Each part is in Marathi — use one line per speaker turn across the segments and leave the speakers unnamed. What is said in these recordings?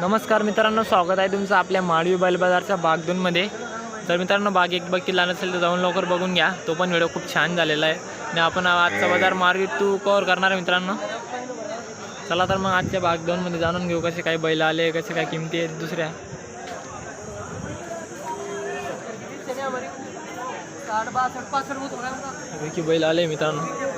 नमस्कार मित्रांनो स्वागत आहे तुमचं आपल्या माळवी बैल बाजारच्या बाग दोनमध्ये तर मित्रांनो बाग एक बघितला नसेल तर जाऊन लवकर बघून घ्या. तो पण व्हिडिओ खूप छान झालेला आहे. आणि आपण आजचा बाजार मार्गी टू कवर करणार आहे मित्रांनो. चला तर मग आजच्या बाग दोनमध्ये जाणून घेऊ कसे काय बैल आले कसे काय किमती आहेत दुसऱ्या. पैकी बैल आले मित्रांनो.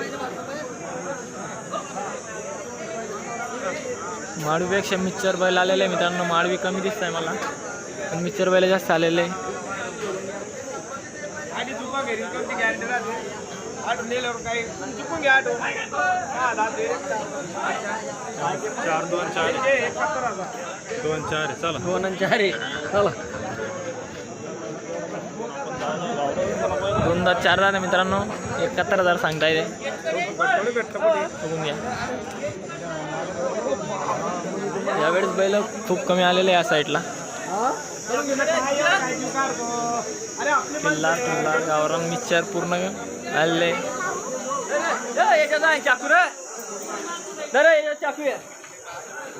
माळवीपेक्षा मिक्सर बैल आलेले आहे मित्रांनो. माळवी कमी दिसत आहे मला. पण मिक्सर बैल जास्त आलेले आहे.
चार दोन चार. दोन चार चला.
दोन चार चला. दोनदा चार मित्रांनो. एकाहत्तर हजार सांगता येते बघून घ्या. यावेळेस बैल खूप कमी आलेले या साईडला. किल्ला किल्ला गावरान मिक्सर पूर्ण आलेले.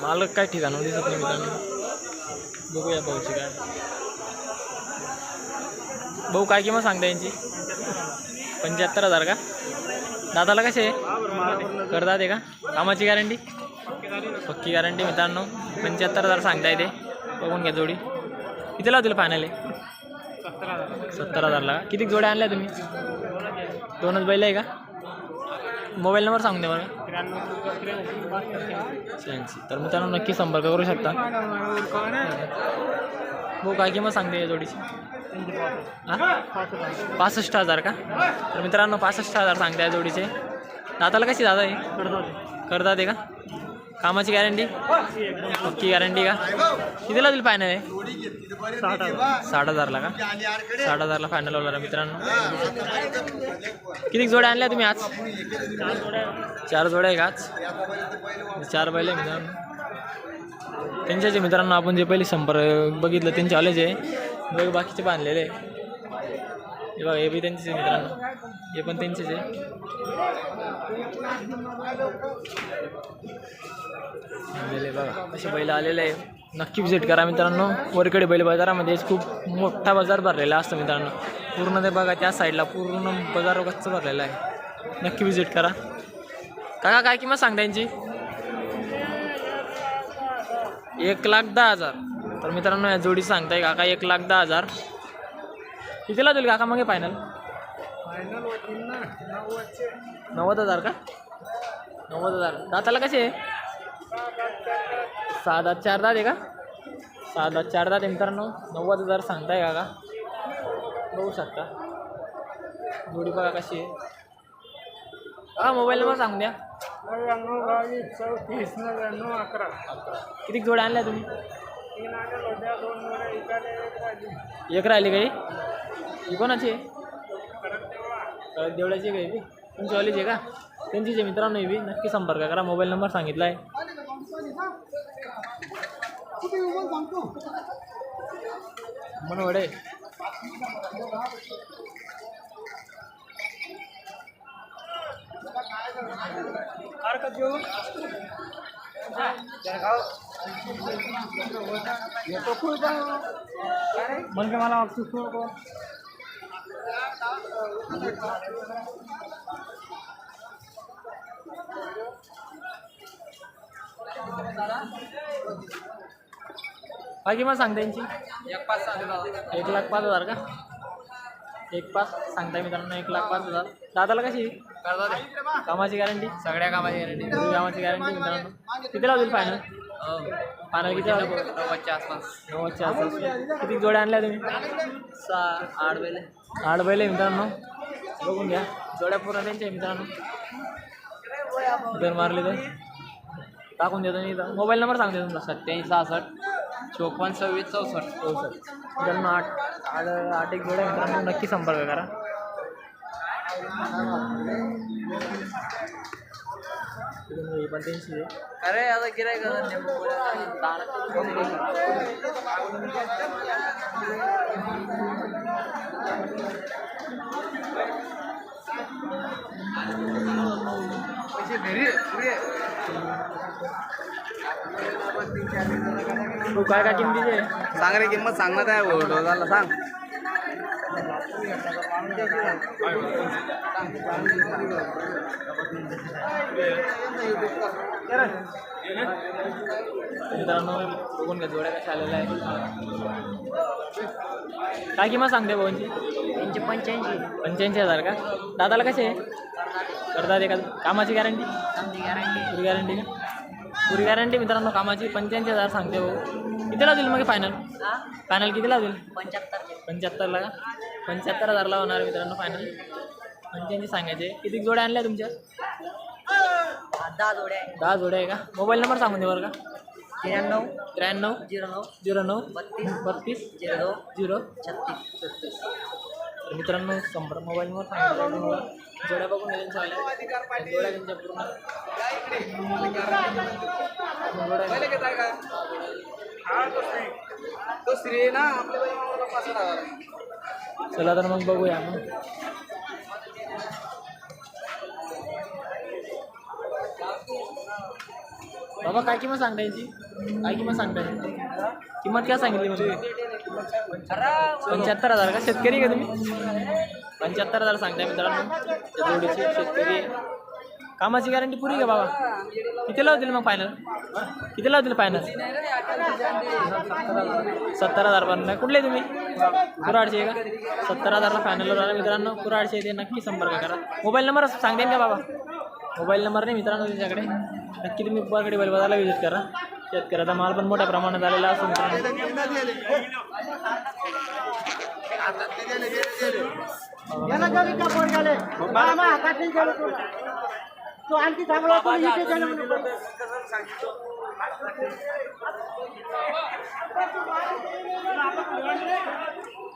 मालक काय ठिकाण दिसत नाही मित्रांनो. बघूया भाऊची काय. भाऊ काय किंमत सांगता यांची? पंच्याहत्तर हजार का? दादाला कसे? आहे करतात आहे का? कामाची गॅरंटी पक्की गॅरंटी मित्रांनो. पंच्याहत्तर हजार सांगता येते बघून घ्या जोडी. किती लावतील फायनल सत्तर हजारला किती जोड्या आणल्या तुम्ही? दोनच बैल आहे का? मोबाईल नंबर सांगून द्या मला. शहाऐंशी. तर मित्रांनो नक्की संपर्क करू शकता. हो काय किंमत सांगते या जोडीची? पासष्ट हजार का? तर मित्रांनो पासष्ट हजार सांगते या जोडीचे. दाताला कशी दादा आहे करतात आहे का? कामाची गॅरंटी पक्की गॅरंटी का? कितीला दिली फायनल आहे साठ हजारला का? साठ हजारला फायनल होणार मित्रांनो. किती जोड्या आणल्या तुम्ही आज? चार जोड्या आहे का आज. चार बैल आहे मित्रांनो. त्यांच्या जे मित्रांनो आपण जे पहिले संपर्क बघितलं त्यांचे आलेच आहे. बघ बाकीचे बांधलेले आहे हे बघा हे बी त्यांचेच आहे मित्रांनो. हे पण त्यांचेच आहे. बघा असे बैल आलेले आहे नक्की विजिट करा मित्रांनो. वरकडे बैल बाजारामध्ये खूप मोठा बाजार भरलेला असतो मित्रांनो. पूर्ण ते बघा त्या साईडला पूर्ण बाजार गच्च भरलेला आहे. नक्की विजिट करा. काका काय किंमत सांगता यांची? एक लाख दहा हजार. तर मित्रांनो या जोडी सांगताय काका एक लाख दहा हजार. कितीला देईल काका मग फायनल नव्वद हजार का? नव्वद हजार. दाताला कसे? आहे सहा दात चार दात आहे का? सहा दात चार दात मित्रांनो. नव्वद हजार सांगताय काका. बघू शकता. जोडी बघा कशी आहे. हा मोबाईल नंबर सांगून द्या.
नव्याण्णव बावीस चौतीस नव्याण्णव अकरा.
किती जोड्या आणल्या तुम्ही.
एक राहिली
काही? ही कोणाची आहे? देवळाची आहे काही तुमची वालीची आहे का? त्यांचीच आहे मित्रांनो ही बी. नक्की संपर्क करा. मोबाईल नंबर सांगितला आहे. मनवडे
मग काय मला नको.
काय किंमत सांगता यांची? एक लाख पाच हजार का? एक पाच सांगताय मित्रांनो एक लाख पाच हजार. दादाला कशी? कामाची गॅरंटी?
सगळ्या कामाची गॅरंटी.
कामाची गॅरंटी मित्रांनो. किती लावतील फायनल फायनल किती
नव्वदच्या आसपास.
नव्वदच्या आसपास. किती जोड्या आणल्या तुम्ही?
सहा आठ वेळे
आठ बैल आहे मित्रांनो. बघून घ्या. जोड्या पूर्ण त्यांच्या आहे मित्रांनो. जर मारले तर. टाकून देतो मी इथं. मोबाईल नंबर सांगते तुमचा.
सत्याऐंशी सहासष्ट चोपन्न सव्वीस चौसष्ट.
हो सर मित्रांनो आठ आठ आठ एक जोड्या आहे मित्रांनो. नक्की संपर्क करा.
अरे आता गिराय
भाऊ काय काय किमतीचे?
सांग रे किंमत सांगण्यात आहे डोजाला सांग.
मित्रांनो बघून घ्या जोड्या कशा आलेल्या आहेत. काय किंमत सांगते भाऊंची
त्यांचे पंच्याऐंशी.
पंच्याऐंशी हजार का? दादाला कसे करतात एका कामाची गॅरंटी
गॅरंटी
पुरी गॅरंटी का पुरी गॅरंटी मित्रांनो कामाची पंच्याऐंशी हजार सांगते भाऊ. कितीला देईल मग फायनल फायनल कितीला देईल
पंच्याहत्तर.
पंच्याहत्तरला का? पंच्याहत्तर हजारला होणार मित्रांनो फायनल पंच्याऐंशी सांगायचे किती जोड्या आणल्या तुमच्या?
दहा जोड्या आहे.
दहा जोड्या आहे का? मोबाईल नंबर सांगून दे बरं का.
त्र्याण्णव
त्र्याण्णव
झिरो नऊ
झिरो नऊ
बत्तीस
बत्तीस
झिरो दोन
झिरो
छत्तीस.
छत्तीस. तर मित्रांनो संपर्क मोबाईलवर सांगितलं तुम्हाला. जोड्या बघून त्यांच्या. जोड्या त्यांच्या पूर्ण. जोड्या
तो आहे ना आपल्या बाई मामाला पाच हजार आहे.
चला तर मग बघूया मग. बाबा काय किंमत सांगता याची काय किंमत सांगता याची किंमत काय सांगितली म्हणजे पंच्याहत्तर हजार का? शेतकरी का तुम्ही? पंच्याहत्तर हजार सांगताय मित्रांनो. जोडीची शेतकरी. कामाची गॅरंटी पुरी का बाबा? किती लावतील मग फायनल किती लावतील फायनल सत्तर हजार पर्यंत. कुठले तुम्ही? कुराडचे का? सत्तर हजारला फायनल झाला मित्रांनो कुराडचे ते नक्की संपर्क करा. मोबाईल नंबर सांगते का बाबा? मोबाईल नंबर नाही मित्रांनो तुमच्याकडे नक्की तुम्ही बरकडे बैल बाजारला व्हिजिट करा. शेतकऱ्याचा माल पण मोठ्या प्रमाणात आलेला असतो मित्रांनो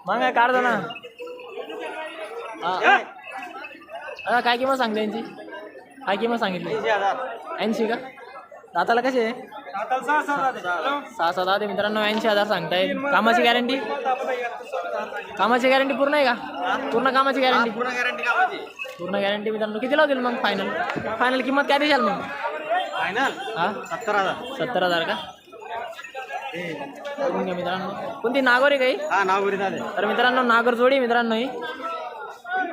मग काय काढतो ना हा. काय किंमत सांगते यांची? काय किंमत सांगितली? ऐंशी का? दाताला कसे आहे? सहा सात आहे मित्रांनो ऐंशी हजार सांगताय. कामाची गॅरंटी? कामाची गॅरंटी पूर्ण आहे का? पूर्ण कामाची गॅरंटी.
पूर्ण गॅरंटी कामाची.
पूर्ण गॅरंटी मित्रांनो किती लावतील मग फायनल फायनल किंमत काय देशाल मग?
फायनल
हा?
सत्तर हजार.
सत्तर हजार का? मित्रांनो. कोणती नागोर काही
हा? झाले
तर मित्रांनो नागर जोडी मित्रांनो ही.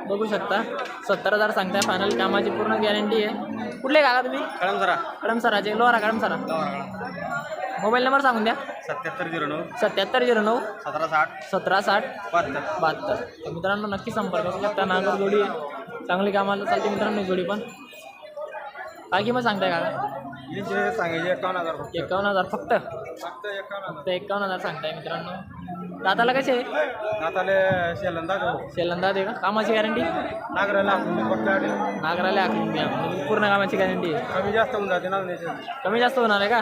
बघू शकता. सत्तर हजार सांगताय फायनल कामाची पूर्ण गॅरंटी आहे. कुठले काका तुम्ही?
कळम जरा
कडमसराचे लोहरा कडमसरा मोबाईल नंबर सांगून द्या.
सत्याहत्तर झिरो नऊ.
सत्याहत्तर झिरो नऊ.
सतरा साठ.
सतरा साठ.
बहात्तर.
बहात्तर. तर मित्रांनो नक्की संपर्क करू. शकता नागर जोडी आहे. चांगली कामाला चालते मित्रांनो जोडी पण. काय किंमत सांगताय
यांचे सांगायचे एकावन्न हजार फक्त.
एकावन्न हजार फक्त?
फक्त एकावन्न
फक्त एकावन्न हजार सांगताय मित्रांनो. दाताला कसे
हजार नाताले शेलंदा जाऊ
शेलंदा दे का? कामाची गॅरंटी
नागराला फक्त
नागराला आखून द्या. म्हणजे पूर्ण कामाची गॅरंटी आहे.
कमी जास्त होऊन जाते ना
कमी जास्त होणार आहे का?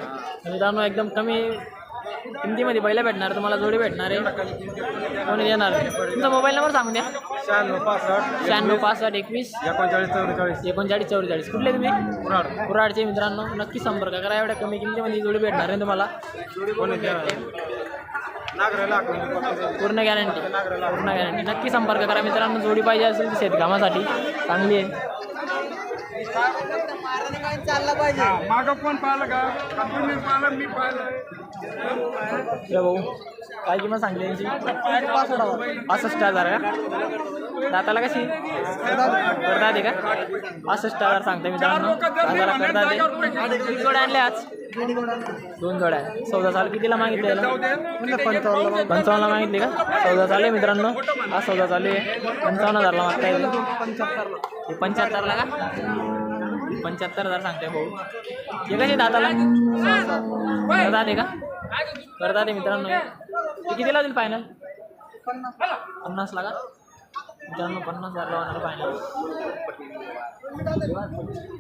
मित्रांनो एकदम कमी किमतीमध्ये पहिला भेटणार तुम्हाला जोडी भेटणार आहे. कोणी देणार तुमचा मोबाईल नंबर सांगून द्या.
शहाण्णव पासष्ट
शहाण्णव पासष्ट एकवीस
एकोणचाळीस चौवेचाळीस.
एकोणचाळीस चौवेचाळीस. कुठले तुम्ही?
कुराड
कुराडचे मित्रांनो नक्की संपर्क करा. एवढ्या कमी किमतीमध्ये जोडी भेटणार आहे तुम्हाला. पूर्ण गॅरंटी पूर्ण गॅरंटी नक्की संपर्क करा. मित्रांनो जोडी पाहिजे असेल शेतकामासाठी. चांगली आहे.
मागं कोण पाहिलं का? कंपनी पाहिलं मी पाहिलं?
भाऊ काय किंमत सांगली यांची? पासष्ट हजार का दाताला कशी? करता येते का? पासष्ट हजार सांगते मित्रांनो दाताला करता किती जोड्या आणल्या आज? दोन जोड्या आहे चौदा साल कितीला मागितले पंचावन्नला मागितली. का? चौदा चालू आहे मित्रांनो. हा चौदा चालू आहे. पंचावन्न हजारला मागता हे पंच्याहत्तरला का? पंच्याहत्तर हजार सांगते भाऊ. हे कसे दाताला करतात आहे का? करतात आहे मित्रांनो. ते कितीला फायनल पन्नासला का? मित्रांनो पन्नास हजारला होणार फायनल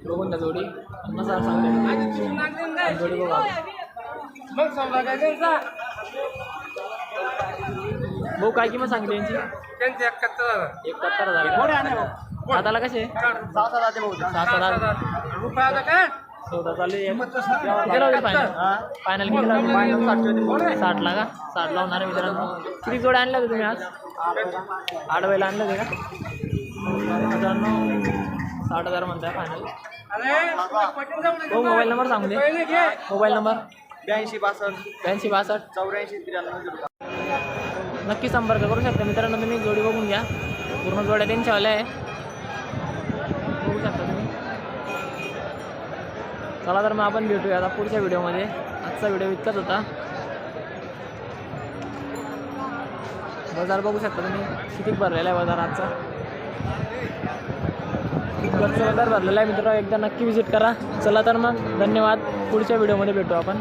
बघून द्या जोडी. पन्नास हजार सांगते जोडी बघा. भाऊ काय किंमत सांगितली यांची?
त्यांचे एकाहत्तर हजार.
एकाहत्तर हजार. दाताला कसे?
सहा हजार
चौदा चालू आहे किती लावतील फायनल फायनल किती साठला का? साठला होणार आहे मित्रांनो. किती जोड्या आणल्या होत्या तुम्ही आज? आठ बैल आणलं ते का? मित्रांनो साठ हजार म्हणताय फायनल. हो मोबाईल नंबर सांगू दे. Mobile number?
ब्याऐंशी बासष्ट.
ब्याऐंशी बासष्ट.
चौऱ्याऐंशी त्र्याण्णव
नक्की संपर्क करू शकता मित्रांनो तुम्ही. जोडी बघून घ्या. पूर्ण जोड्या त्यांच्यावाल्या आहे. बघू शकता तुम्ही. चला तर मग आपण भेटूया आता पुढच्या व्हिडिओमध्ये. आजचा व्हिडिओ इतकाच होता. बाजार बघू शकता तुम्ही. किती भरलेला आहे बाजार आजचा. घरचा बाजार भरलेला आहे मित्र एकदा नक्की विजिट करा. चला तर मग धन्यवाद. पुढच्या व्हिडिओमध्ये भेटू आपण.